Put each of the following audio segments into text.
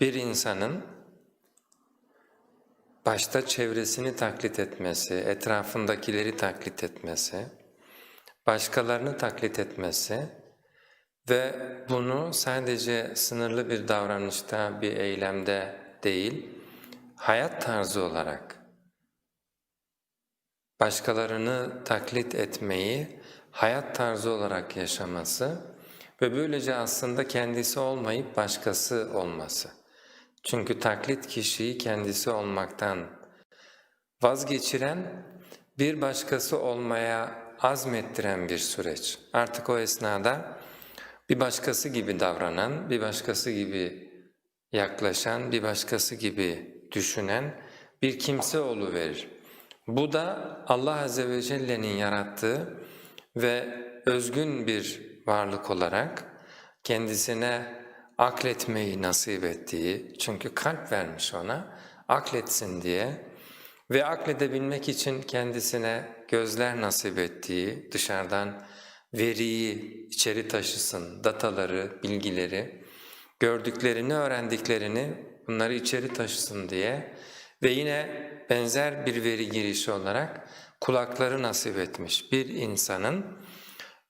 bir insanın başta çevresini taklit etmesi, etrafındakileri taklit etmesi, başkalarını taklit etmesi ve bunu sadece sınırlı bir davranışta, bir eylemde değil, hayat tarzı olarak başkalarını taklit etmeyi hayat tarzı olarak yaşaması ve böylece aslında kendisi olmayıp başkası olması. Çünkü taklit kişiyi kendisi olmaktan vazgeçiren, bir başkası olmaya azmettiren bir süreç. Artık o esnada bir başkası gibi davranan, bir başkası gibi yaklaşan, bir başkası gibi düşünen bir kimse verir. Bu da Allah Azze ve Celle'nin yarattığı ve özgün bir varlık olarak kendisine akletmeyi nasip ettiği, çünkü kalp vermiş ona, akletsin diye ve akledebilmek için kendisine gözler nasip ettiği, dışarıdan veriyi içeri taşısın, dataları, bilgileri, gördüklerini, öğrendiklerini bunları içeri taşısın diye ve yine benzer bir veri girişi olarak kulakları nasip etmiş bir insanın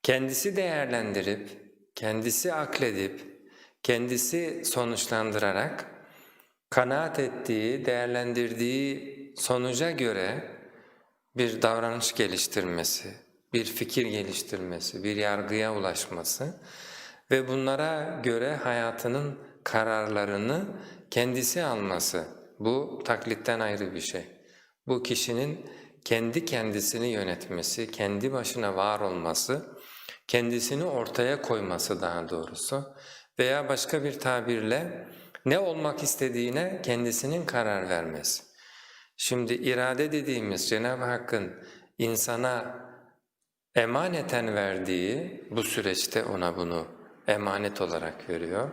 kendisi değerlendirip, kendisi akledip, kendisi sonuçlandırarak kanaat ettiği, değerlendirdiği sonuca göre bir davranış geliştirmesi, bir fikir geliştirmesi, bir yargıya ulaşması ve bunlara göre hayatının kararlarını kendisi alması. Bu taklitten ayrı bir şey. Bu kişinin kendi kendisini yönetmesi, kendi başına var olması, kendisini ortaya koyması daha doğrusu veya başka bir tabirle ne olmak istediğine kendisinin karar vermesi. Şimdi irade dediğimiz Cenab-ı Hakk'ın insana emaneten verdiği bu süreçte ona bunu emanet olarak veriyor.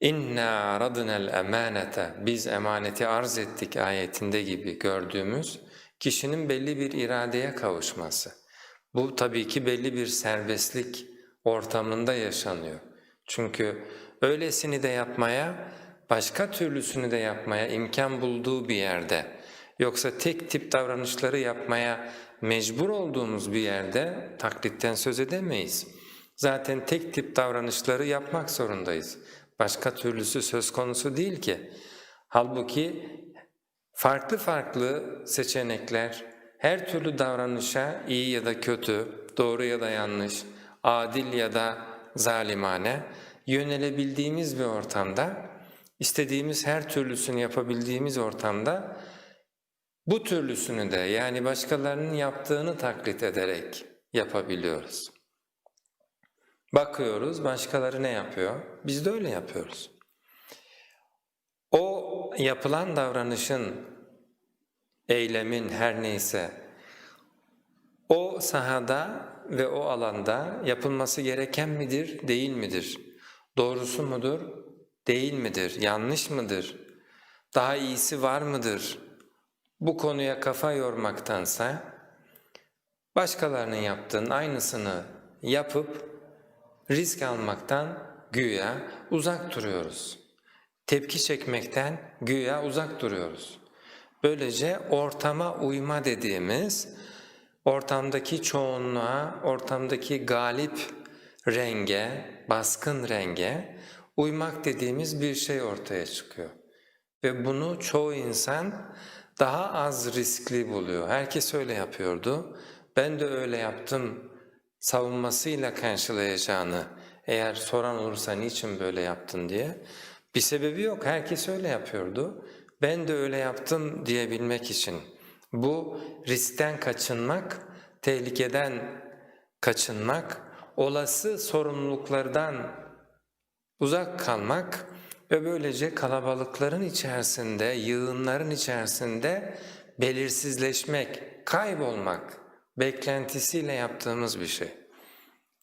İnna radna'l emanete biz emaneti arz ettik ayetinde gibi gördüğümüz kişinin belli bir iradeye kavuşması. Bu tabii ki belli bir serbestlik ortamında yaşanıyor. Çünkü öylesini de yapmaya, başka türlüsünü de yapmaya imkan bulduğu bir yerde, yoksa tek tip davranışları yapmaya mecbur olduğumuz bir yerde taklitten söz edemeyiz. Zaten tek tip davranışları yapmak zorundayız. Başka türlüsü söz konusu değil ki. Halbuki farklı farklı seçenekler, her türlü davranışa iyi ya da kötü, doğru ya da yanlış, adil ya da zalimane yönelebildiğimiz bir ortamda, istediğimiz her türlüsünü yapabildiğimiz ortamda bu türlüsünü de yani başkalarının yaptığını taklit ederek yapabiliyoruz. Bakıyoruz başkaları ne yapıyor? Biz de öyle yapıyoruz. O yapılan davranışın, eylemin her neyse o sahada ve o alanda yapılması gereken midir, değil midir? Doğrusu mudur, değil midir? Yanlış mıdır? Daha iyisi var mıdır? Bu konuya kafa yormaktansa başkalarının yaptığının aynısını yapıp risk almaktan güya uzak duruyoruz. Tepki çekmekten güya uzak duruyoruz. Böylece ortama uyma dediğimiz, ortamdaki çoğunluğa, ortamdaki galip renge, baskın renge uymak dediğimiz bir şey ortaya çıkıyor. Ve bunu çoğu insan daha az riskli buluyor. Herkes öyle yapıyordu. Ben de öyle yaptım savunmasıyla karşılayacağını eğer soran olursa niçin böyle yaptın diye bir sebebi yok. Herkes öyle yapıyordu. Ben de öyle yaptım diyebilmek için. Bu riskten kaçınmak, tehlikeden kaçınmak, olası sorumluluklardan uzak kalmak ve böylece kalabalıkların içerisinde, yığınların içerisinde belirsizleşmek, kaybolmak beklentisiyle yaptığımız bir şey.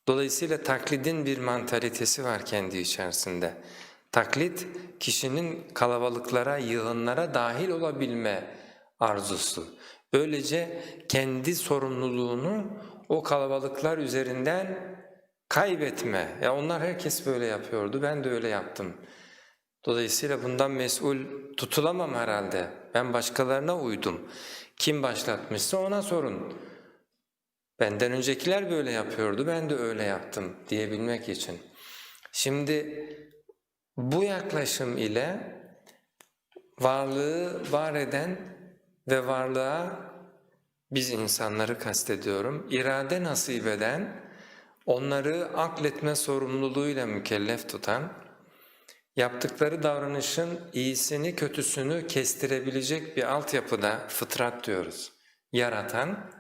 Dolayısıyla taklidin bir mantalitesi var kendi içerisinde. Taklit, kişinin kalabalıklara, yığınlara dahil olabilme arzusu. Böylece kendi sorumluluğunu o kalabalıklar üzerinden kaybetme. Ya onlar herkes böyle yapıyordu, ben de öyle yaptım Dolayısıyla bundan mesul tutulamam herhalde. Ben başkalarına uydum. Kim başlatmışsa ona sorun. Benden öncekiler böyle yapıyordu, ben de öyle yaptım diyebilmek için. Şimdi bu yaklaşım ile varlığı var eden ve varlığa biz insanları kastediyorum, irade nasip eden, onları akletme sorumluluğuyla mükellef tutan, yaptıkları davranışın iyisini kötüsünü kestirebilecek bir altyapıda fıtrat diyoruz, yaratan,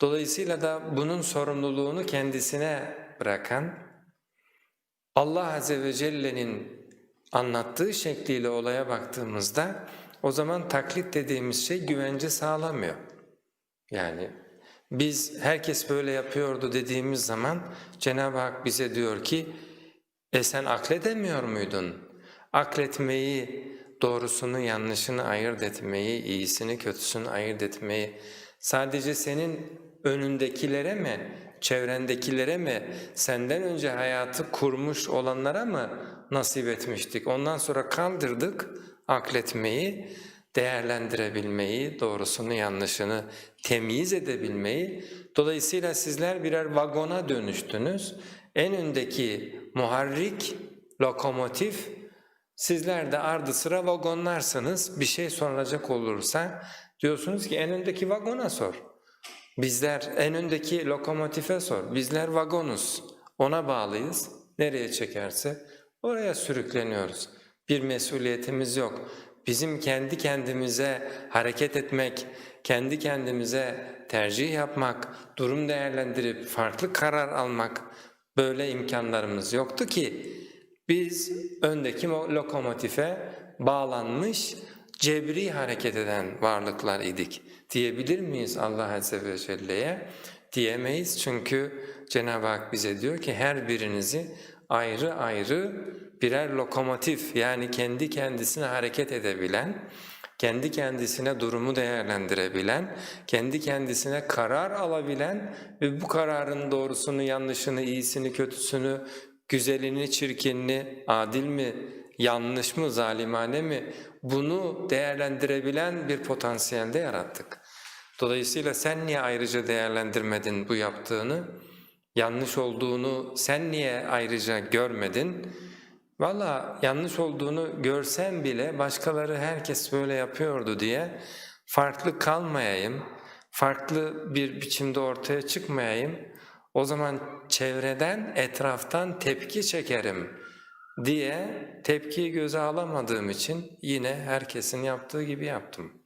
dolayısıyla da bunun sorumluluğunu kendisine bırakan, Allah Azze ve Celle'nin anlattığı şekliyle olaya baktığımızda o zaman taklit dediğimiz şey güvence sağlamıyor. Yani biz herkes böyle yapıyordu dediğimiz zaman Cenab-ı Hak bize diyor ki e sen akledemiyor muydun? Akletmeyi, doğrusunu yanlışını ayırt etmeyi, iyisini kötüsünü ayırt etmeyi sadece senin önündekilere mi, çevrendekilere mi, senden önce hayatı kurmuş olanlara mı nasip etmiştik? Ondan sonra kaldırdık akletmeyi, değerlendirebilmeyi, doğrusunu yanlışını temyiz edebilmeyi. Dolayısıyla sizler birer vagona dönüştünüz. En öndeki muharrik, lokomotif, sizler de ardı sıra vagonlarsınız. Bir şey sorulacak olursa diyorsunuz ki en öndeki vagona sor. Bizler en öndeki lokomotife sor. Bizler vagonuz. Ona bağlıyız. Nereye çekerse oraya sürükleniyoruz. Bir mesuliyetimiz yok. Bizim kendi kendimize hareket etmek, kendi kendimize tercih yapmak, durum değerlendirip farklı karar almak böyle imkanlarımız yoktu ki biz öndeki lokomotife bağlanmış cebri hareket eden varlıklar idik diyebilir miyiz Allah Azze ve Celle'ye? Diyemeyiz çünkü Cenab-ı Hak bize diyor ki her birinizi ayrı ayrı birer lokomotif yani kendi kendisine hareket edebilen, kendi kendisine durumu değerlendirebilen, kendi kendisine karar alabilen ve bu kararın doğrusunu, yanlışını, iyisini, kötüsünü, güzelini, çirkinini, adil mi, yanlış mı, zalimane mi bunu değerlendirebilen bir potansiyelde yarattık. Dolayısıyla sen niye ayrıca değerlendirmedin bu yaptığını? Yanlış olduğunu sen niye ayrıca görmedin? Valla yanlış olduğunu görsem bile başkaları herkes böyle yapıyordu diye farklı kalmayayım, farklı bir biçimde ortaya çıkmayayım, o zaman çevreden, etraftan tepki çekerim diye tepkiyi göze alamadığım için yine herkesin yaptığı gibi yaptım.